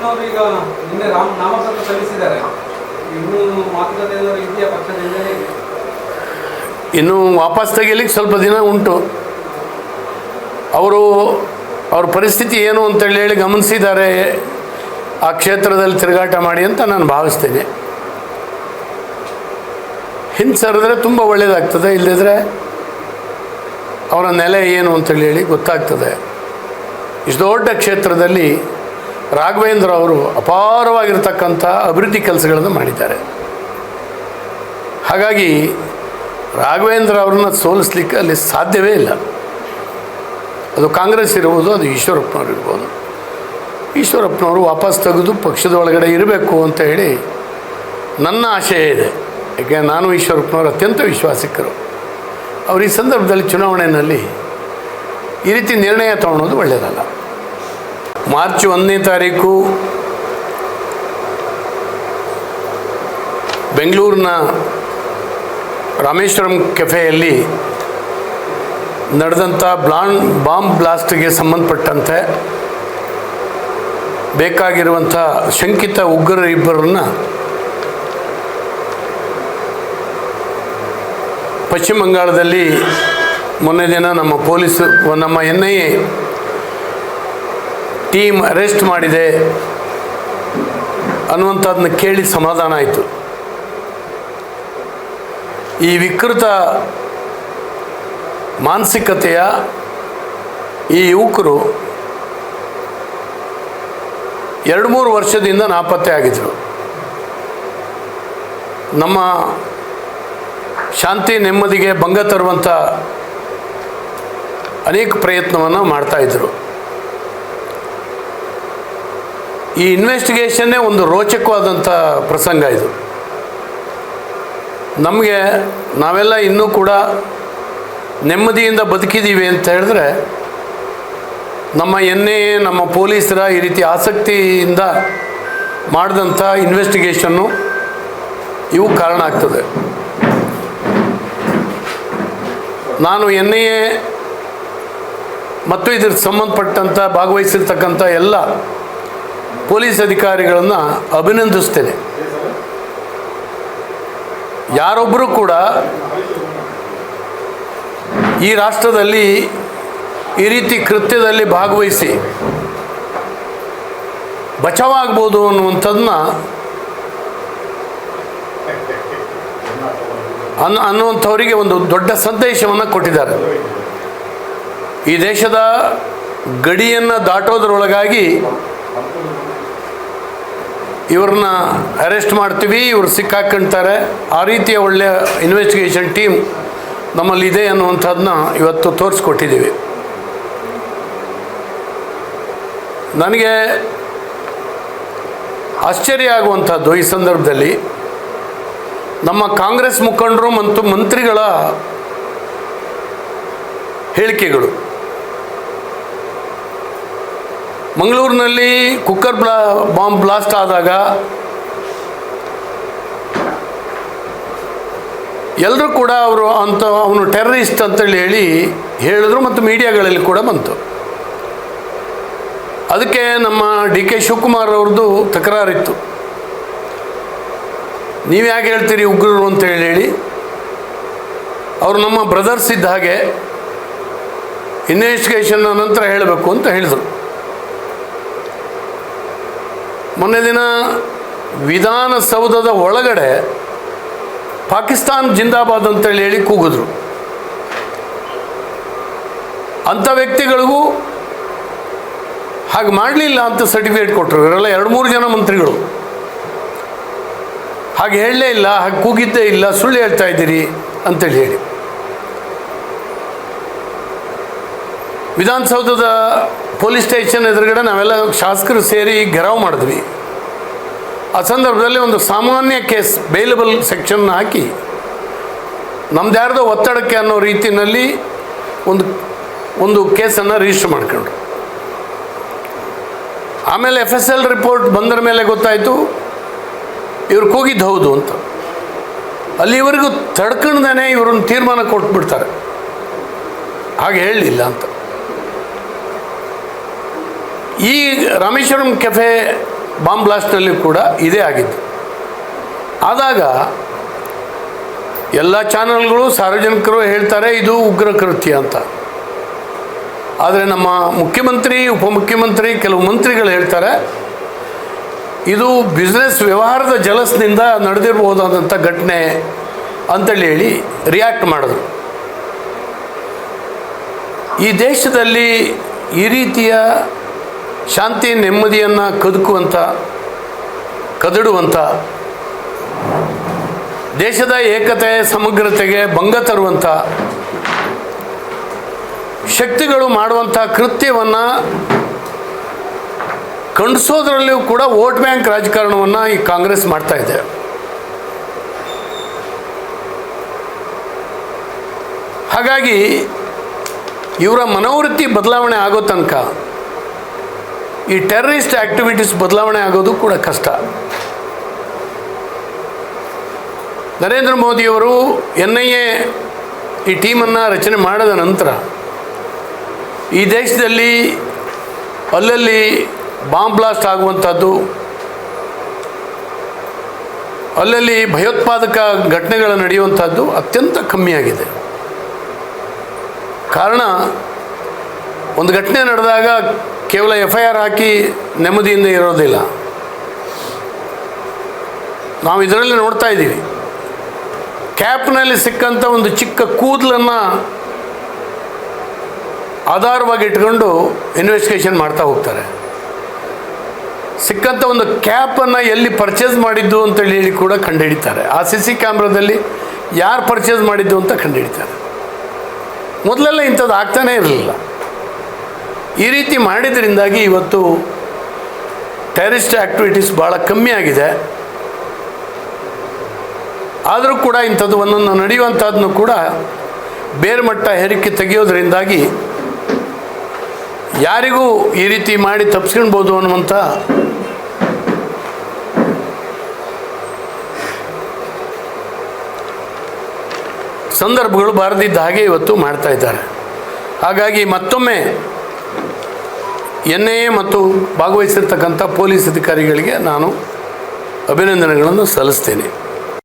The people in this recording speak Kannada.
ಈಶ್ವರಪ್ಪನವರು ಈಗ ನಿನ್ನೆ ರಾಮ್ ನಾಮಪತ್ರ ಸಲ್ಲಿಸಿದ್ದಾರೆ. ಇನ್ನೂ ಮಾತುಕತೆ ಇದೆಯಾ ಪಕ್ಷದಿಂದ ಇನ್ನು ವಾಪಸ್ ತೆಗಿಲಿಕ್ಕೆ ಸ್ವಲ್ಪ ದಿನ ಉಂಟು. ಅವರು ಅವ್ರ ಪರಿಸ್ಥಿತಿ ಏನು ಅಂತೇಳಿ ಹೇಳಿ ಗಮನಿಸಿದ್ದಾರೆ. ಆ ಕ್ಷೇತ್ರದಲ್ಲಿ ತಿರುಗಾಟ ಮಾಡಿ ಅಂತ ನಾನು ಭಾವಿಸ್ತೇನೆ. ಹಿಂದೆ ಸರಿದ್ರೆ ತುಂಬ ಒಳ್ಳೆಯದಾಗ್ತದೆ ಇಲ್ಲದಿದ್ದರೆ ಅವರ ನೆಲೆ ಏನು ಅಂತೇಳಿ ಹೇಳಿ ಗೊತ್ತಾಗ್ತದೆ. ಇಷ್ಟು ದೊಡ್ಡ ಕ್ಷೇತ್ರದಲ್ಲಿ ರಾಘವೇಂದ್ರ ಅವರು ಅಪಾರವಾಗಿರ್ತಕ್ಕಂಥ ಅಭಿವೃದ್ಧಿ ಕೆಲಸಗಳನ್ನು ಮಾಡಿದ್ದಾರೆ. ಹಾಗಾಗಿ ರಾಘವೇಂದ್ರ ಅವ್ರನ್ನ ಸೋಲಿಸ್ಲಿಕ್ಕೆ ಅಲ್ಲಿ ಸಾಧ್ಯವೇ ಇಲ್ಲ. ಅದು ಕಾಂಗ್ರೆಸ್ ಇರ್ಬೋದು, ಅದು ಈಶ್ವರಪ್ಪನವ್ರು ಇರ್ಬೋದು. ಈಶ್ವರಪ್ಪನವರು ವಾಪಸ್ ತೆಗೆದು ಪಕ್ಷದ ಒಳಗಡೆ ಇರಬೇಕು ಅಂತ ಹೇಳಿ ನನ್ನ ಆಶಯ ಇದೆ. ಯಾಕೆ, ನಾನು ಈಶ್ವರಪ್ಪನವರು ಅತ್ಯಂತ ವಿಶ್ವಾಸಿಕರು. ಅವರು ಈ ಸಂದರ್ಭದಲ್ಲಿ ಚುನಾವಣೆಯಲ್ಲಿ ಈ ರೀತಿ ನಿರ್ಣಯ ತಗೊಳ್ಳೋದು ಒಳ್ಳೆಯದಲ್ಲ. ಮಾರ್ಚ್ ಒಂದನೇ ತಾರೀಕು ಬೆಂಗಳೂರಿನ ರಾಮೇಶ್ವರಂ ಕೆಫೆಯಲ್ಲಿ ನಡೆದಂಥ ಬ್ಲಾನ್ ಬಾಂಬ್ ಬ್ಲಾಸ್ಟ್ಗೆ ಸಂಬಂಧಪಟ್ಟಂತೆ ಬೇಕಾಗಿರುವಂಥ ಶಂಕಿತ ಉಗ್ರರ ಇಬ್ಬರನ್ನ ಪಶ್ಚಿಮ ಬಂಗಾಳದಲ್ಲಿ ಮೊನ್ನೆ ದಿನ ನಮ್ಮ ಪೊಲೀಸ್ ನಮ್ಮ N I A team arrest ಮಾಡಿದೆ ಅನ್ನುವಂಥದ್ದನ್ನ ಕೇಳಿ ಸಮಾಧಾನ ಆಯಿತು. ಈ ವಿಕೃತ ಮಾನಸಿಕತೆಯ ಈ ಯುವಕರು ಎರಡು ಮೂರು ವರ್ಷದಿಂದ ನಾಪತ್ತೆ ಆಗಿದ್ದರು ನಮ್ಮ ಶಾಂತಿ, ನೆಮ್ಮದಿಗೆ ಭಂಗ ತರುವಂಥ ಅನೇಕ ಪ್ರಯತ್ನವನ್ನು ಮಾಡ್ತಾಯಿದ್ರು ಈ ಇನ್ವೆಸ್ಟಿಗೇಷನ್ನೇ ಒಂದು ರೋಚಕವಾದಂಥ ಪ್ರಸಂಗ ಇದು. ನಮಗೆ ನಾವೆಲ್ಲ ಇನ್ನೂ ಕೂಡ ನೆಮ್ಮದಿಯಿಂದ ಬದುಕಿದ್ದೀವಿ ಅಂತ ಹೇಳಿದ್ರೆ ನಮ್ಮ ಎನ್ ಎ, ನಮ್ಮ ಪೊಲೀಸರ ಈ ರೀತಿ ಆಸಕ್ತಿಯಿಂದ ಮಾಡಿದಂಥ ಇನ್ವೆಸ್ಟಿಗೇಷನ್ನು ಇವು ಕಾರಣ ಆಗ್ತದೆ. ನಾನು ಎನ್ ಎ ಮತ್ತು ಇದ್ರ ಸಂಬಂಧಪಟ್ಟಂಥ ಭಾಗವಹಿಸಿರ್ತಕ್ಕಂಥ ಎಲ್ಲ ಪೊಲೀಸ್ ಅಧಿಕಾರಿಗಳನ್ನು ಅಭಿನಂದಿಸ್ತೇನೆ. ಯಾರೊಬ್ಬರು ಕೂಡ ಈ ರಾಷ್ಟ್ರದಲ್ಲಿ ಈ ರೀತಿ ಕೃತ್ಯದಲ್ಲಿ ಭಾಗವಹಿಸಿ ಬಚಾವಾಗ್ಬೋದು ಅನ್ನುವಂಥದನ್ನ ಅನ್ನ ಅನ್ನುವಂಥವರಿಗೆ ಒಂದು ದೊಡ್ಡ ಸಂದೇಶವನ್ನು ಕೊಟ್ಟಿದ್ದಾರೆ. ಈ ದೇಶದ ಗಡಿಯನ್ನು ದಾಟೋದ್ರೊಳಗಾಗಿ ಇವ್ರನ್ನ ಅರೆಸ್ಟ್ ಮಾಡ್ತೀವಿ, ಇವ್ರು ಸಿಕ್ಕಾಕೊಂತಾರೆ ಆ ರೀತಿಯ ಒಳ್ಳೆಯ ಇನ್ವೆಸ್ಟಿಗೇಷನ್ ಟೀಮ್ ನಮ್ಮಲ್ಲಿದೆ ಅನ್ನುವಂಥದ್ದನ್ನ ಇವತ್ತು ತೋರಿಸ್ಕೊಟ್ಟಿದ್ದೀವಿ. ನನಗೆ ಆಶ್ಚರ್ಯ ಆಗುವಂಥದ್ದು ಈ ಸಂದರ್ಭದಲ್ಲಿ. ನಮ್ಮ ಕಾಂಗ್ರೆಸ್ ಮುಖಂಡರು ಮತ್ತು ಮಂತ್ರಿಗಳ ಹೇಳಿಕೆಗಳು. ಮಂಗಳೂರಿನಲ್ಲಿ ಕುಕ್ಕರ್ ಬ್ಲಾ, ಬಾಂಬ್ ಬ್ಲಾಸ್ಟ್ ಆದಾಗ ಎಲ್ಲರೂ ಕೂಡ ಅವರು ಅಂತ, ಅವನು ಟೆರರಿಸ್ಟ್ ಅಂತೇಳಿ ಹೇಳಿ ಹೇಳಿದ್ರು ಮತ್ತು ಮೀಡಿಯಾಗಳಲ್ಲಿ ಕೂಡ ಬಂತು. ಅದಕ್ಕೆ ನಮ್ಮ ಡಿ ಕೆ ಶಿವಕುಮಾರ್ ಅವ್ರದ್ದು ತಕರಾರಿತ್ತು. ನೀವು ಯಾಕೆ ಹೇಳ್ತೀರಿ ಉಗ್ರರು ಅಂತ ಹೇಳಿ ಹೇಳಿ. ಅವರು ನಮ್ಮ ಬ್ರದರ್ಸ್ ಇದ್ದ ಹಾಗೆ ಇನ್ವೆಸ್ಟಿಗೇಷನ್ ನಂತರ ಹೇಳಬೇಕು ಅಂತ ಹೇಳಿದರು. ಮೊನ್ನೆ ದಿನ ವಿಧಾನಸೌಧದ ಒಳಗಡೆ ಪಾಕಿಸ್ತಾನ್ ಜಿಂದಾಬಾದ್ ಅಂತೇಳಿ ಹೇಳಿ ಕೂಗಿದ್ರು. ಅಂಥ ವ್ಯಕ್ತಿಗಳಿಗೂ ಹಾಗೆ ಮಾಡಲಿಲ್ಲ ಅಂತ ಸರ್ಟಿಫಿಕೇಟ್ ಕೊಟ್ಟರು. ಇವರೆಲ್ಲ ಎರಡು ಮೂರು ಜನ ಮಂತ್ರಿಗಳು. ಹಾಗೆ ಹೇಳಲೇ ಇಲ್ಲ, ಹಾಗೆ ಕೂಗಿದ್ದೇ ಇಲ್ಲ, ಸುಳ್ಳು ಹೇಳ್ತಾ ಇದ್ದೀರಿ ಅಂತೇಳಿ ಹೇಳಿ. ವಿಧಾನಸೌಧದ ಪೊಲೀಸ್ ಸ್ಟೇಷನ್ ಎದುರುಗಡೆ ನಾವೆಲ್ಲ ಶಾಸಕರು ಸೇರಿ ಗೆರಾವ್ ಮಾಡಿದ್ವಿ. ಆ ಸಂದರ್ಭದಲ್ಲಿ ಒಂದು ಸಾಮಾನ್ಯ ಕೇಸ್ ಬೇಲಬಲ್ ಸೆಕ್ಷನ್ ಹಾಕಿ ನಮ್ದು ಯಾರ್ದೋ ಒತ್ತಡಕ್ಕೆ ಅನ್ನೋ ರೀತಿಯಲ್ಲಿ ಒಂದು ಒಂದು ಕೇಸನ್ನು ರಿಜಿಸ್ಟರ್ ಮಾಡ್ಕೊಂಡ್ರು. ಆಮೇಲೆ ಎಫ್ ಎಸ್ ಎಲ್ ರಿಪೋರ್ಟ್ ಬಂದರ ಮೇಲೆ ಗೊತ್ತಾಯಿತು, ಇವ್ರು ಕೂಗಿದ್ದು ಹೌದು ಅಂತ. ಅಲ್ಲಿವರೆಗೂ ತಡ್ಕೊಂಡ್ದೇ ಇವ್ರನ್ನ ತೀರ್ಮಾನ ಕೊಟ್ಬಿಡ್ತಾರೆ. ಹಾಗೆ ಹೇಳಲಿಲ್ಲ ಅಂತ. ಈ ರಾಮೇಶ್ವರಂ ಕೆಫೆ ಬಾಂಬ್ ಬ್ಲಾಸ್ಟ್ನಲ್ಲಿ ಕೂಡ ಇದೇ ಆಗಿತ್ತು. ಆದಾಗ ಎಲ್ಲ ಚಾನಲ್ಗಳು ಸಾರ್ವಜನಿಕರು ಹೇಳ್ತಾರೆ, ಇದು ಉಗ್ರ ಕೃತ್ಯ ಅಂತ. ಆದರೆ ನಮ್ಮ ಮುಖ್ಯಮಂತ್ರಿ, ಉಪಮುಖ್ಯಮಂತ್ರಿ ಕೆಲವು ಮಂತ್ರಿಗಳು ಹೇಳ್ತಾರೆ, ಇದು ಬಿಸ್ನೆಸ್ ವ್ಯವಹಾರದ ಜಲಸ್ನಿಂದ ನಡೆದಿರ್ಬೋದಾದಂಥ ಘಟನೆ ಅಂತೇಳಿ ಹೇಳಿ ರಿಯಾಕ್ಟ್ ಮಾಡಿದ್ರು. ಈ ದೇಶದಲ್ಲಿ ಈ ರೀತಿಯ ಶಾಂತಿ, ನೆಮ್ಮದಿಯನ್ನು ಕದುಕುವಂಥ ಕದಡುವಂಥ ದೇಶದ ಏಕತೆ, ಸಮಗ್ರತೆಗೆ ಭಂಗ ತರುವಂಥ ಶಕ್ತಿಗಳು ಮಾಡುವಂಥ ಕೃತ್ಯವನ್ನು ಖಂಡಿಸೋದ್ರಲ್ಲಿಯೂ ಕೂಡ ವೋಟ್ ಬ್ಯಾಂಕ್ ರಾಜಕಾರಣವನ್ನು ಈ ಕಾಂಗ್ರೆಸ್ ಮಾಡ್ತಾ ಇದೆ. ಹಾಗಾಗಿ ಇವರ ಮನೋವೃತ್ತಿ ಬದಲಾವಣೆ ಆಗೋ ತನಕ ಈ ಟೆರರಿಸ್ಟ್ ಆ್ಯಕ್ಟಿವಿಟೀಸ್ ಬದಲಾವಣೆ ಆಗೋದು ಕೂಡ ಕಷ್ಟ. ನರೇಂದ್ರ ಮೋದಿಯವರು ಎನ್ ಐ ಎ ಈ ಟೀಮನ್ನು ರಚನೆ ಮಾಡಿದ ನಂತರ ಈ ದೇಶದಲ್ಲಿ ಅಲ್ಲಲ್ಲಿ ಬಾಂಬ್ ಬ್ಲಾಸ್ಟ್ ಆಗುವಂಥದ್ದು, ಅಲ್ಲಲ್ಲಿ ಭಯೋತ್ಪಾದಕ ಘಟನೆಗಳು ನಡೆಯುವಂಥದ್ದು ಅತ್ಯಂತ ಕಮ್ಮಿಯಾಗಿದೆ. ಕಾರಣ, ಒಂದು ಘಟನೆ ನಡೆದಾಗ ಕೇವಲ ಎಫ್ ಐ ಆರ್ ಹಾಕಿ ನೆಮ್ಮದಿಯಿಂದ ಇರೋದಿಲ್ಲ. ನಾವು ಇದರಲ್ಲಿ ನೋಡ್ತಾ ಇದ್ದೀವಿ. ಕ್ಯಾಪ್ನಲ್ಲಿ ಸಿಕ್ಕಂಥ ಒಂದು ಚಿಕ್ಕ ಕೂದಲನ್ನು ಆಧಾರವಾಗಿ ಇಟ್ಕೊಂಡು ಇನ್ವೆಸ್ಟಿಗೇಷನ್ ಮಾಡ್ತಾ ಹೋಗ್ತಾರೆ. ಸಿಕ್ಕಂಥ ಒಂದು ಕ್ಯಾಪನ್ನು ಎಲ್ಲಿ ಪರ್ಚೇಸ್ ಮಾಡಿದ್ದು ಅಂತೇಳಿ ಹೇಳಿ ಕೂಡ ಕಂಡುಹಿಡಿತಾರೆ. ಆ ಸಿ ಸಿ ಕ್ಯಾಮ್ರಾದಲ್ಲಿ ಯಾರು ಪರ್ಚೇಸ್ ಮಾಡಿದ್ದು ಅಂತ ಕಂಡುಹಿಡಿತಾರೆ. ಮೊದಲೆಲ್ಲ ಇಂಥದ್ದು ಆಗ್ತಾನೇ ಇರಲಿಲ್ಲ. ಈ ರೀತಿ ಮಾಡಿದ್ರಿಂದಾಗಿ ಇವತ್ತು ಟೆರಿಸ್ಟ್ ಆ್ಯಕ್ಟಿವಿಟೀಸ್ ಭಾಳ ಕಮ್ಮಿ ಆಗಿದೆ. ಆದರೂ ಕೂಡ ಇಂಥದ್ದು ಒಂದೊಂದು ನಡೆಯುವಂಥದ್ದನ್ನು ಕೂಡ ಬೇರೆ ಮಟ್ಟ ಹೆರಿಕೆ ತೆಗೆಯೋದ್ರಿಂದಾಗಿ ಯಾರಿಗೂ ಈ ರೀತಿ ಮಾಡಿ ತಪ್ಪಿಸ್ಕೊಳ್ಬೋದು ಅನ್ನುವಂಥ ಸಂದರ್ಭಗಳು ಬಾರದಿದ್ದ ಹಾಗೆ ಇವತ್ತು ಮಾಡ್ತಾ ಇದ್ದಾರೆ. ಹಾಗಾಗಿ ಮತ್ತೊಮ್ಮೆ ಎನ್ ಐ ಎ ಮತ್ತು ಭಾಗವಹಿಸಿರ್ತಕ್ಕಂಥ ಪೊಲೀಸ್ ಅಧಿಕಾರಿಗಳಿಗೆ ನಾನು ಅಭಿನಂದನೆಗಳನ್ನು ಸಲ್ಲಿಸ್ತೇನೆ.